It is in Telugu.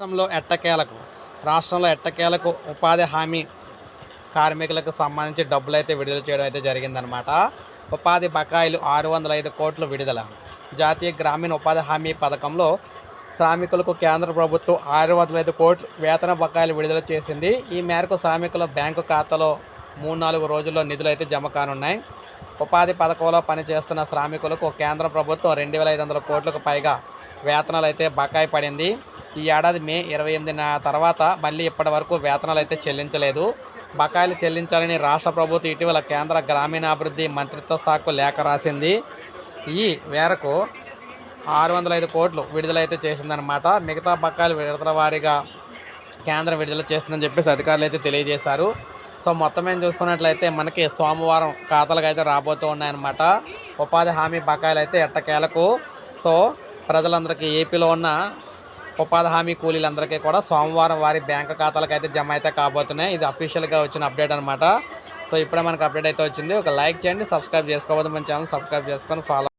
రాష్ట్రంలో ఎట్టకేలకు రాష్ట్రంలో ఎట్టకేలకు ఉపాధి హామీ కార్మికులకు సంబంధించి డబ్బులు అయితే విడుదల చేయడం అయితే జరిగిందనమాట ఉపాధి బకాయిలు ఆరు వందల ఐదు కోట్లు విడుదల. జాతీయ గ్రామీణ ఉపాధి హామీ పథకంలో శ్రామికులకు కేంద్ర ప్రభుత్వం ఆరు వందల ఐదు కోట్లు వేతన బకాయిలు విడుదల చేసింది. ఈ మేరకు శ్రామికుల బ్యాంకు ఖాతాలో మూడు నాలుగు రోజుల్లో నిధులు అయితే జమ కానున్నాయి. ఉపాధి పథకంలో పనిచేస్తున్న శ్రామికులకు కేంద్ర ప్రభుత్వం రెండు వేల ఐదు వందల కోట్లకు పైగా వేతనాలు అయితే బకాయి పడింది. ఈ ఏడాది మే ఇరవై ఎనిమిదిన తర్వాత మళ్ళీ ఇప్పటి వరకు వేతనాలు అయితే చెల్లించలేదు. బకాయిలు చెల్లించాలని రాష్ట్ర ప్రభుత్వం ఇటీవల కేంద్ర గ్రామీణాభివృద్ధి మంత్రిత్వ శాఖకు లేఖ రాసింది. ఈ మేరకు ఆరు వందల ఐదు కోట్లు విడుదలైతే చేసిందనమాట మిగతా బకాయిలు విడతల వారీగా కేంద్రం విడుదల చేస్తుందని చెప్పేసి అధికారులు అయితే తెలియజేశారు. సో మొత్తం ఏం చూసుకున్నట్లయితే మనకి సోమవారం ఖాతాలకు అయితే రాబోతూ ఉన్నాయన్నమాట. ఉపాధి హామీ బకాయిలు అయితే ఎట్టకేలకు. సో ప్రజలందరికీ ఏపీలో ఉన్న ఉపాధి హామీ కూలీలందరికీ కూడా సోమవారం వారి బ్యాంక్ ఖాతాలకు అయితే జమ అయితే కాబోతున్నాయి. ఇది అఫీషియల్గా వచ్చిన అప్డేట్ అనమాట సో ఇప్పుడే మనకు అప్డేట్ అయితే వచ్చింది. ఒక లైక్ చేయండి సబ్స్క్రైబ్ చేసుకోవద్దు. మన ఛానల్ సబ్స్క్రైబ్ చేసుకొని ఫాలో